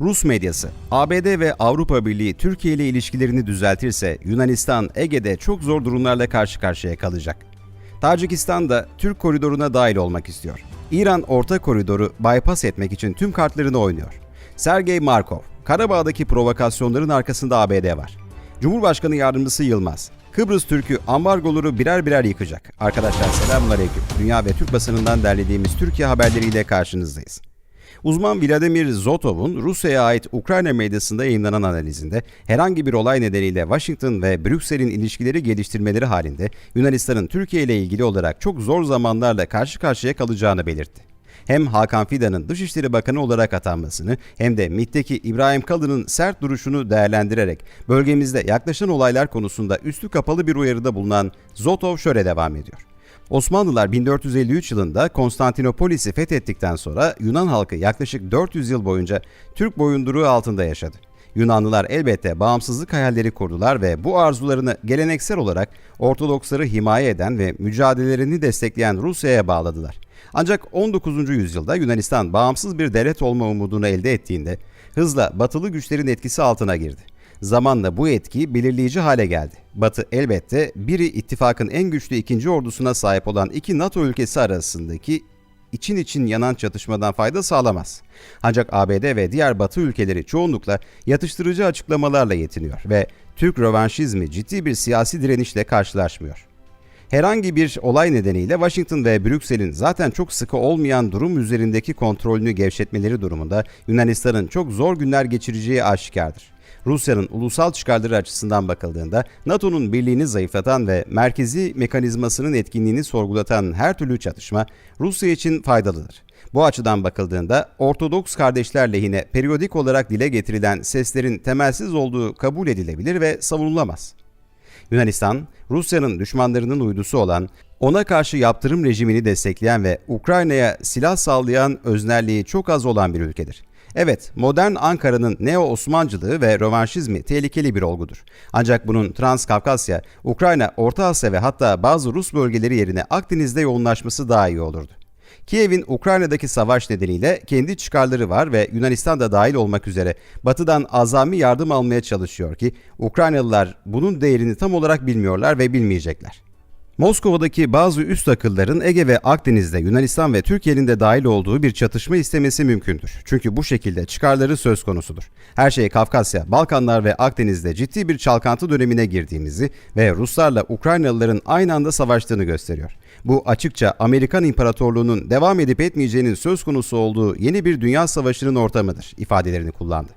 Rus medyası, ABD ve Avrupa Birliği Türkiye ile ilişkilerini düzeltirse Yunanistan Ege'de çok zor durumlarla karşı karşıya kalacak. Tacikistan da Türk koridoruna dahil olmak istiyor. İran orta koridoru bypass etmek için tüm kartlarını oynuyor. Sergey Markov, Karabağ'daki provokasyonların arkasında ABD var. Cumhurbaşkanı Yardımcısı Yılmaz, Kıbrıs Türk'ü ambargoları birer birer yıkacak. Arkadaşlar selamünaleyküm. Dünya ve Türk basınından derlediğimiz Türkiye haberleriyle karşınızdayız. Uzman Vladimir Zotov'un Rusya'ya ait Ukrayna medyasında yayınlanan analizinde herhangi bir olay nedeniyle Washington ve Brüksel'in ilişkileri geliştirmeleri halinde Yunanistan'ın Türkiye ile ilgili olarak çok zor zamanlarla karşı karşıya kalacağını belirtti. Hem Hakan Fidan'ın Dışişleri Bakanı olarak atanmasını hem de MİT'teki İbrahim Kalın'ın sert duruşunu değerlendirerek bölgemizde yaklaşan olaylar konusunda üstü kapalı bir uyarıda bulunan Zotov şöyle devam ediyor. Osmanlılar 1453 yılında Konstantinopolis'i fethettikten sonra Yunan halkı yaklaşık 400 yıl boyunca Türk boyunduruğu altında yaşadı. Yunanlılar elbette bağımsızlık hayalleri kurdular ve bu arzularını geleneksel olarak Ortodoksları himaye eden ve mücadelelerini destekleyen Rusya'ya bağladılar. Ancak 19. yüzyılda Yunanistan bağımsız bir devlet olma umudunu elde ettiğinde hızla batılı güçlerin etkisi altına girdi. Zamanla bu etki belirleyici hale geldi. Batı elbette biri ittifakın en güçlü ikinci ordusuna sahip olan iki NATO ülkesi arasındaki için için yanan çatışmadan fayda sağlamaz. Ancak ABD ve diğer Batı ülkeleri çoğunlukla yatıştırıcı açıklamalarla yetiniyor ve Türk rövanşizmi ciddi bir siyasi direnişle karşılaşmıyor. Herhangi bir olay nedeniyle Washington ve Brüksel'in zaten çok sıkı olmayan durum üzerindeki kontrolünü gevşetmeleri durumunda Yunanistan'ın çok zor günler geçireceği aşikardır. Rusya'nın ulusal çıkarları açısından bakıldığında NATO'nun birliğini zayıflatan ve merkezi mekanizmasının etkinliğini sorgulatan her türlü çatışma Rusya için faydalıdır. Bu açıdan bakıldığında Ortodoks kardeşler lehine periyodik olarak dile getirilen seslerin temelsiz olduğu kabul edilebilir ve savunulamaz. Yunanistan, Rusya'nın düşmanlarının uydusu olan, ona karşı yaptırım rejimini destekleyen ve Ukrayna'ya silah sağlayan öznerliği çok az olan bir ülkedir. Evet, modern Ankara'nın neo-Osmancılığı ve rövanşizmi tehlikeli bir olgudur. Ancak bunun Transkafkasya, Ukrayna, Orta Asya ve hatta bazı Rus bölgeleri yerine Akdeniz'de yoğunlaşması daha iyi olurdu. Kiev'in Ukrayna'daki savaş nedeniyle kendi çıkarları var ve Yunanistan da dahil olmak üzere Batı'dan azami yardım almaya çalışıyor ki Ukraynalılar bunun değerini tam olarak bilmiyorlar ve bilmeyecekler. Moskova'daki bazı üst akılların Ege ve Akdeniz'de Yunanistan ve Türkiye'nin de dahil olduğu bir çatışma istemesi mümkündür. Çünkü bu şekilde çıkarları söz konusudur. Her şey Kafkasya, Balkanlar ve Akdeniz'de ciddi bir çalkantı dönemine girdiğimizi ve Ruslarla Ukraynalıların aynı anda savaştığını gösteriyor. Bu açıkça Amerikan İmparatorluğu'nun devam edip etmeyeceğinin söz konusu olduğu yeni bir dünya savaşının ortamıdır ifadelerini kullandı.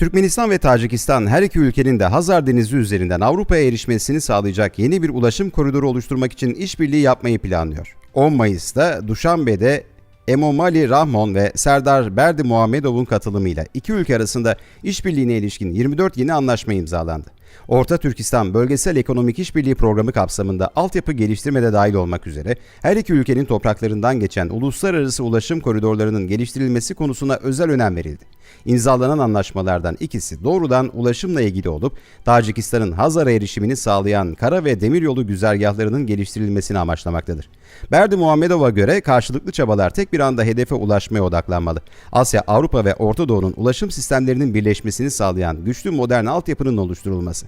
Türkmenistan ve Tacikistan her iki ülkenin de Hazar Denizi üzerinden Avrupa'ya erişmesini sağlayacak yeni bir ulaşım koridoru oluşturmak için işbirliği yapmayı planlıyor. 10 Mayıs'ta Duşanbe'de Emomali Rahmon ve Serdar Berdi Muhammedov'un katılımıyla iki ülke arasında işbirliğine ilişkin 24 yeni anlaşma imzalandı. Orta Türkistan Bölgesel Ekonomik İşbirliği Programı kapsamında altyapı geliştirmede dahil olmak üzere her iki ülkenin topraklarından geçen uluslararası ulaşım koridorlarının geliştirilmesi konusuna özel önem verildi. İmzalanan anlaşmalardan ikisi doğrudan ulaşımla ilgili olup Tacikistan'ın Hazar'a erişimini sağlayan kara ve demiryolu güzergahlarının geliştirilmesini amaçlamaktadır. Berdi Muhammedov'a göre karşılıklı çabalar tek bir anda hedefe ulaşmaya odaklanmalı. Asya, Avrupa ve Orta Doğu'nun ulaşım sistemlerinin birleşmesini sağlayan güçlü modern altyapının oluşturulması.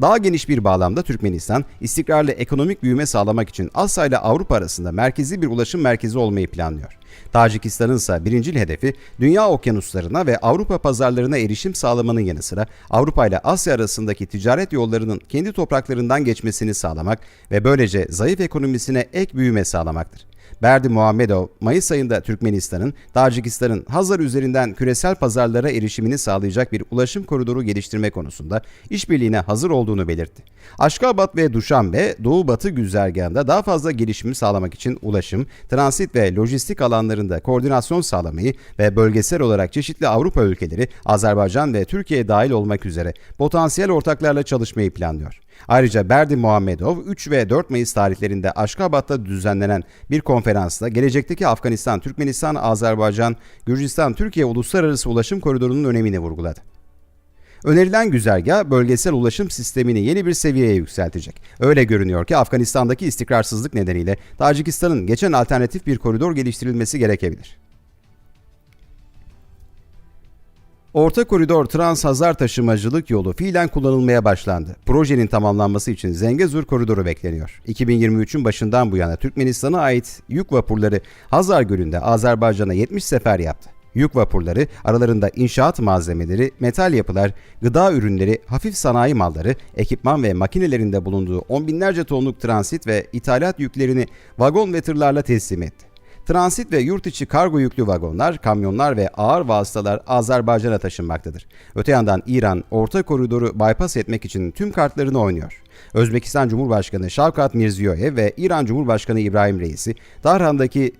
Daha geniş bir bağlamda Türkmenistan, istikrarlı ekonomik büyüme sağlamak için Asya ile Avrupa arasında merkezi bir ulaşım merkezi olmayı planlıyor. Tacikistan'ın ise birincil hedefi dünya okyanuslarına ve Avrupa pazarlarına erişim sağlamanın yanı sıra Avrupa ile Asya arasındaki ticaret yollarının kendi topraklarından geçmesini sağlamak ve böylece zayıf ekonomisine ek büyüme sağlamaktır. Berdi Muhammedov, Mayıs ayında Türkmenistan'ın, Tacikistan'ın Hazar üzerinden küresel pazarlara erişimini sağlayacak bir ulaşım koridoru geliştirme konusunda işbirliğine hazır olduğunu belirtti. Aşkabat ve Duşanbe, Doğu-Batı güzergahında daha fazla gelişimi sağlamak için ulaşım, transit ve lojistik alanlarında koordinasyon sağlamayı ve bölgesel olarak çeşitli Avrupa ülkeleri, Azerbaycan ve Türkiye dahil olmak üzere potansiyel ortaklarla çalışmayı planlıyor. Ayrıca Berdi Muhammedov 3 ve 4 Mayıs tarihlerinde Aşkabat'ta düzenlenen bir konferansta gelecekteki Afganistan, Türkmenistan, Azerbaycan, Gürcistan, Türkiye uluslararası ulaşım koridorunun önemini vurguladı. Önerilen güzergah bölgesel ulaşım sistemini yeni bir seviyeye yükseltecek. Öyle görünüyor ki Afganistan'daki istikrarsızlık nedeniyle Tacikistan'ın geçen alternatif bir koridor geliştirilmesi gerekebilir. Orta koridor trans hazar taşımacılık yolu fiilen kullanılmaya başlandı. Projenin tamamlanması için Zengezur koridoru bekleniyor. 2023'ün başından bu yana Türkmenistan'a ait yük vapurları Hazar Gölü'nde Azerbaycan'a 70 sefer yaptı. Yük vapurları aralarında inşaat malzemeleri, metal yapılar, gıda ürünleri, hafif sanayi malları, ekipman ve makinelerinde bulunduğu on binlerce tonluk transit ve ithalat yüklerini vagon ve tırlarla teslim etti. Transit ve yurt içi kargo yüklü vagonlar, kamyonlar ve ağır vasıtalar Azerbaycan'a taşınmaktadır. Öte yandan İran, orta koridoru bypass etmek için tüm kartlarını oynuyor. Özbekistan Cumhurbaşkanı Şavkat Mirziyoyev ve İran Cumhurbaşkanı İbrahim Reisi, Tahran'daki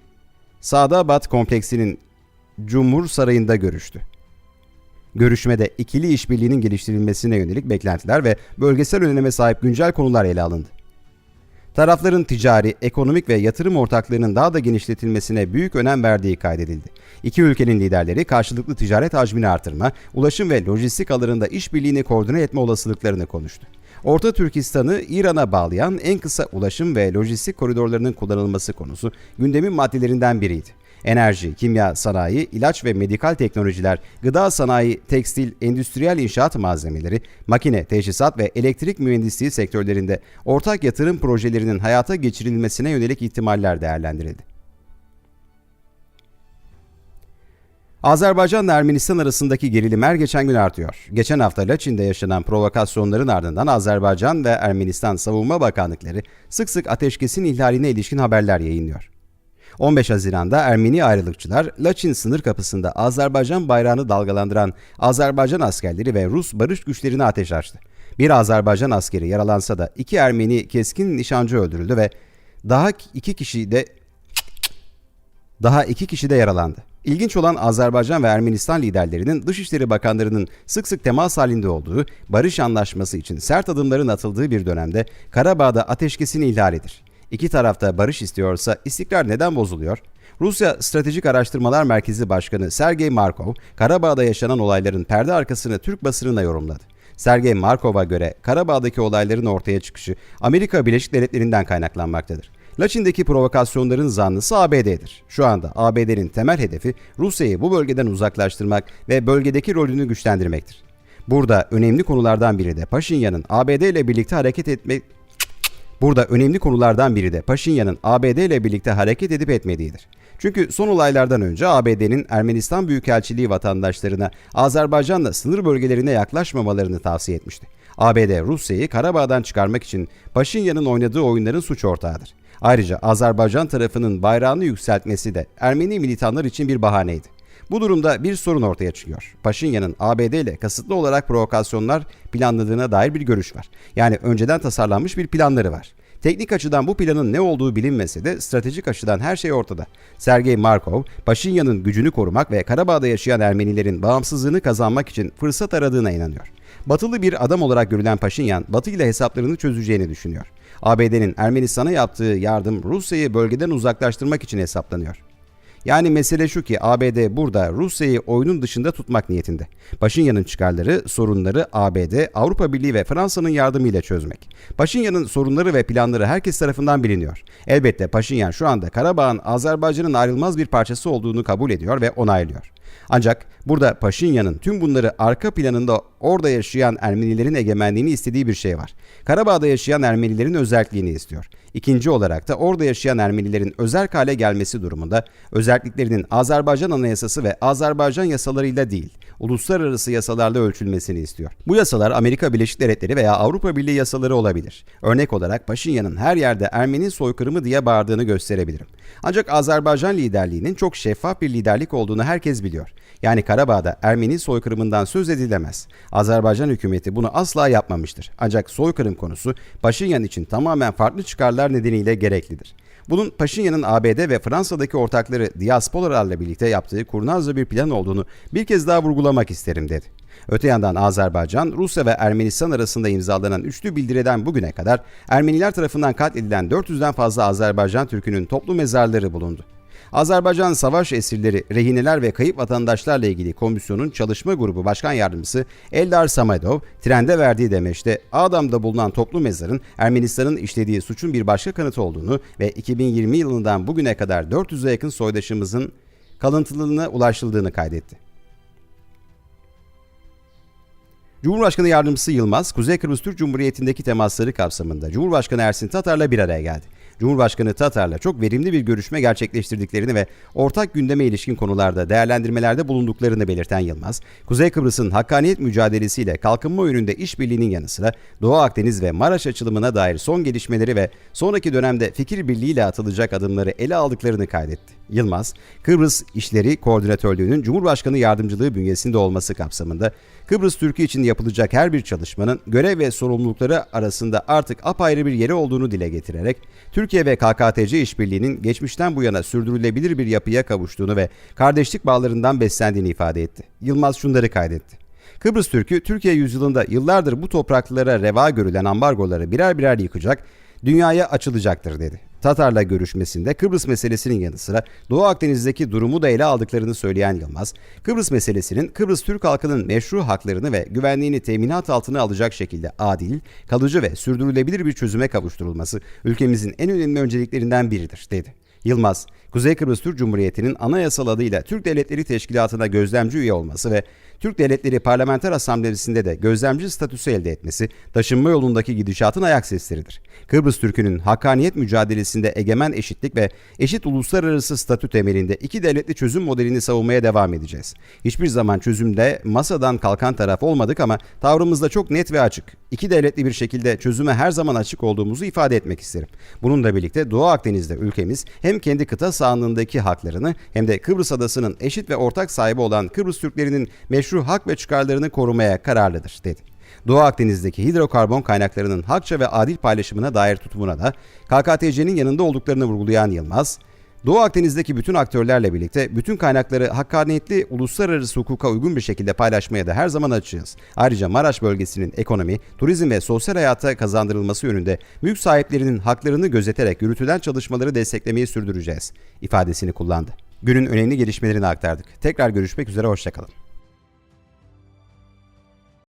Sadabat kompleksinin Cumhur Sarayı'nda görüştü. Görüşmede ikili işbirliğinin geliştirilmesine yönelik beklentiler ve bölgesel öneme sahip güncel konular ele alındı. Tarafların ticari, ekonomik ve yatırım ortaklığının daha da genişletilmesine büyük önem verdiği kaydedildi. İki ülkenin liderleri karşılıklı ticaret hacmini artırma, ulaşım ve lojistik alanında işbirliğini koordine etme olasılıklarını konuştu. Orta Türkistan'ı İran'a bağlayan en kısa ulaşım ve lojistik koridorlarının kullanılması konusu gündemin maddelerinden biriydi. Enerji, kimya sanayi, ilaç ve medikal teknolojiler, gıda sanayi, tekstil, endüstriyel inşaat malzemeleri, makine, teçhizat ve elektrik mühendisliği sektörlerinde ortak yatırım projelerinin hayata geçirilmesine yönelik ihtimaller değerlendirildi. Azerbaycan ile Ermenistan arasındaki gerilim her geçen gün artıyor. Geçen hafta Laçin'de yaşanan provokasyonların ardından Azerbaycan ve Ermenistan Savunma Bakanlıkları sık sık ateşkesin ihlaline ilişkin haberler yayınlıyor. 15 Haziran'da Ermeni ayrılıkçılar Laçin sınır kapısında Azerbaycan bayrağını dalgalandıran Azerbaycan askerleri ve Rus barış güçlerine ateş açtı. Bir Azerbaycan askeri yaralansa da iki Ermeni keskin nişancı öldürüldü ve daha iki kişi de daha iki kişi de yaralandı. İlginç olan Azerbaycan ve Ermenistan liderlerinin Dışişleri Bakanlarının sık sık temas halinde olduğu, barış anlaşması için sert adımların atıldığı bir dönemde Karabağ'da ateşkesin ihlalidir. İki tarafta barış istiyorsa istikrar neden bozuluyor? Rusya Stratejik Araştırmalar Merkezi Başkanı Sergey Markov, Karabağ'da yaşanan olayların perde arkasını Türk basınına yorumladı. Sergey Markov'a göre Karabağ'daki olayların ortaya çıkışı Amerika Birleşik Devletleri'nden kaynaklanmaktadır. Laçin'deki provokasyonların zanlısı ABD'dir. Şu anda ABD'nin temel hedefi Rusya'yı bu bölgeden uzaklaştırmak ve bölgedeki rolünü güçlendirmektir. Burada önemli konulardan biri de Paşinyan'ın ABD ile birlikte hareket etmek Burada önemli konulardan biri de Paşinyan'ın ABD ile birlikte hareket edip etmediğidir. Çünkü son olaylardan önce ABD'nin Ermenistan Büyükelçiliği vatandaşlarına Azerbaycan'la sınır bölgelerine yaklaşmamalarını tavsiye etmişti. ABD Rusya'yı Karabağ'dan çıkarmak için Paşinyan'ın oynadığı oyunların suç ortağıdır. Ayrıca Azerbaycan tarafının bayrağını yükseltmesi de Ermeni militanlar için bir bahaneydi. Bu durumda bir sorun ortaya çıkıyor. Paşinyan'ın ABD ile kasıtlı olarak provokasyonlar planladığına dair bir görüş var. Yani önceden tasarlanmış bir planları var. Teknik açıdan bu planın ne olduğu bilinmese de stratejik açıdan her şey ortada. Sergey Markov, Paşinyan'ın gücünü korumak ve Karabağ'da yaşayan Ermenilerin bağımsızlığını kazanmak için fırsat aradığına inanıyor. Batılı bir adam olarak görülen Paşinyan, Batı ile hesaplarını çözeceğini düşünüyor. ABD'nin Ermenistan'a yaptığı yardım Rusya'yı bölgeden uzaklaştırmak için hesaplanıyor. Yani mesele şu ki ABD burada Rusya'yı oyunun dışında tutmak niyetinde. Paşinyan'ın çıkarları, sorunları ABD, Avrupa Birliği ve Fransa'nın yardımıyla çözmek. Paşinyan'ın sorunları ve planları herkes tarafından biliniyor. Elbette Paşinyan şu anda Karabağ'ın Azerbaycan'ın ayrılmaz bir parçası olduğunu kabul ediyor ve onaylıyor. Ancak burada Paşinyan'ın tüm bunları arka planında orada yaşayan Ermenilerin egemenliğini istediği bir şey var. Karabağ'da yaşayan Ermenilerin özelliğini istiyor. İkinci olarak da orada yaşayan Ermenilerin özel hale gelmesi durumunda özelliklerinin Azerbaycan Anayasası ve Azerbaycan yasalarıyla değil, uluslararası yasalarla ölçülmesini istiyor. Bu yasalar Amerika Birleşik Devletleri veya Avrupa Birliği yasaları olabilir. Örnek olarak Paşinyan'ın her yerde Ermeni soykırımı diye bağırdığını gösterebilirim. Ancak Azerbaycan liderliğinin çok şeffaf bir liderlik olduğunu herkes biliyor. Yani Karabağ'da Ermeni soykırımından söz edilemez. Azerbaycan hükümeti bunu asla yapmamıştır. Ancak soykırım konusu Paşinyan için tamamen farklı çıkarlar nedeniyle gereklidir. Bunun Paşinyan'ın ABD ve Fransa'daki ortakları diasporalarla birlikte yaptığı kurnazca bir plan olduğunu bir kez daha vurgulamak isterim dedi. Öte yandan Azerbaycan, Rusya ve Ermenistan arasında imzalanan üçlü bildiriden bugüne kadar Ermeniler tarafından katledilen 400'den fazla Azerbaycan Türk'ünün toplu mezarları bulundu. Azerbaycan savaş esirleri, rehineler ve kayıp vatandaşlarla ilgili komisyonun çalışma grubu başkan yardımcısı Eldar Samadov, trende verdiği demeçte Adam'da bulunan toplu mezarın Ermenistan'ın işlediği suçun bir başka kanıtı olduğunu ve 2020 yılından bugüne kadar 400'e yakın soydaşımızın kalıntılılığına ulaşıldığını kaydetti. Cumhurbaşkanı Yardımcısı Yılmaz, Kuzey Kıbrıs Türk Cumhuriyeti'ndeki temasları kapsamında Cumhurbaşkanı Ersin Tatar'la bir araya geldi. Cumhurbaşkanı Tatar'la çok verimli bir görüşme gerçekleştirdiklerini ve ortak gündeme ilişkin konularda değerlendirmelerde bulunduklarını belirten Yılmaz, Kuzey Kıbrıs'ın hakkaniyet mücadelesiyle kalkınma yönünde işbirliğinin yanı sıra Doğu Akdeniz ve Maraş açılımına dair son gelişmeleri ve sonraki dönemde fikir birliğiyle atılacak adımları ele aldıklarını kaydetti. Yılmaz, Kıbrıs İşleri Koordinatörlüğü'nün Cumhurbaşkanı Yardımcılığı bünyesinde olması kapsamında Kıbrıs Türk'ü için yapılacak her bir çalışmanın görev ve sorumlulukları arasında artık apayrı bir yeri olduğunu dile getirerek Türkiye ve KKTC işbirliğinin geçmişten bu yana sürdürülebilir bir yapıya kavuştuğunu ve kardeşlik bağlarından beslendiğini ifade etti. Yılmaz şunları kaydetti. Kıbrıs Türk'ü Türkiye yüzyılında yıllardır bu topraklara reva görülen ambargoları birer birer yıkacak, dünyaya açılacaktır dedi. Tatar'la görüşmesinde Kıbrıs meselesinin yanı sıra Doğu Akdeniz'deki durumu da ele aldıklarını söyleyen Yılmaz, Kıbrıs meselesinin Kıbrıs Türk halkının meşru haklarını ve güvenliğini teminat altına alacak şekilde adil, kalıcı ve sürdürülebilir bir çözüme kavuşturulması ülkemizin en önemli önceliklerinden biridir, dedi. Yılmaz, Kuzey Kıbrıs Türk Cumhuriyeti'nin anayasal adıyla Türk Devletleri Teşkilatı'na gözlemci üye olması ve Türk Devletleri Parlamenter Asamblesi'nde de gözlemci statüsü elde etmesi, taşınma yolundaki gidişatın ayak sesleridir. Kıbrıs Türk'ünün hakkaniyet mücadelesinde egemen eşitlik ve eşit uluslararası statü temelinde iki devletli çözüm modelini savunmaya devam edeceğiz. Hiçbir zaman çözümde masadan kalkan taraf olmadık ama tavrımızda çok net ve açık. İki devletli bir şekilde çözüme her zaman açık olduğumuzu ifade etmek isterim. Bununla birlikte Doğu Akdeniz'de ülkemiz hem kendi kıta sahanlığındaki haklarını hem de Kıbrıs Adası'nın eşit ve ortak sahibi olan Kıbrıs Türklerinin meşru hak ve çıkarlarını korumaya kararlıdır, dedi. Doğu Akdeniz'deki hidrokarbon kaynaklarının hakça ve adil paylaşımına dair tutumuna da KKTC'nin yanında olduklarını vurgulayan Yılmaz, Doğu Akdeniz'deki bütün aktörlerle birlikte bütün kaynakları hakkaniyetli uluslararası hukuka uygun bir şekilde paylaşmaya da her zaman açığız. Ayrıca Maraş bölgesinin ekonomi, turizm ve sosyal hayata kazandırılması yönünde mülk sahiplerinin haklarını gözeterek yürütülen çalışmaları desteklemeyi sürdüreceğiz ifadesini kullandı. Günün önemli gelişmelerini aktardık. Tekrar görüşmek üzere, hoşçakalın.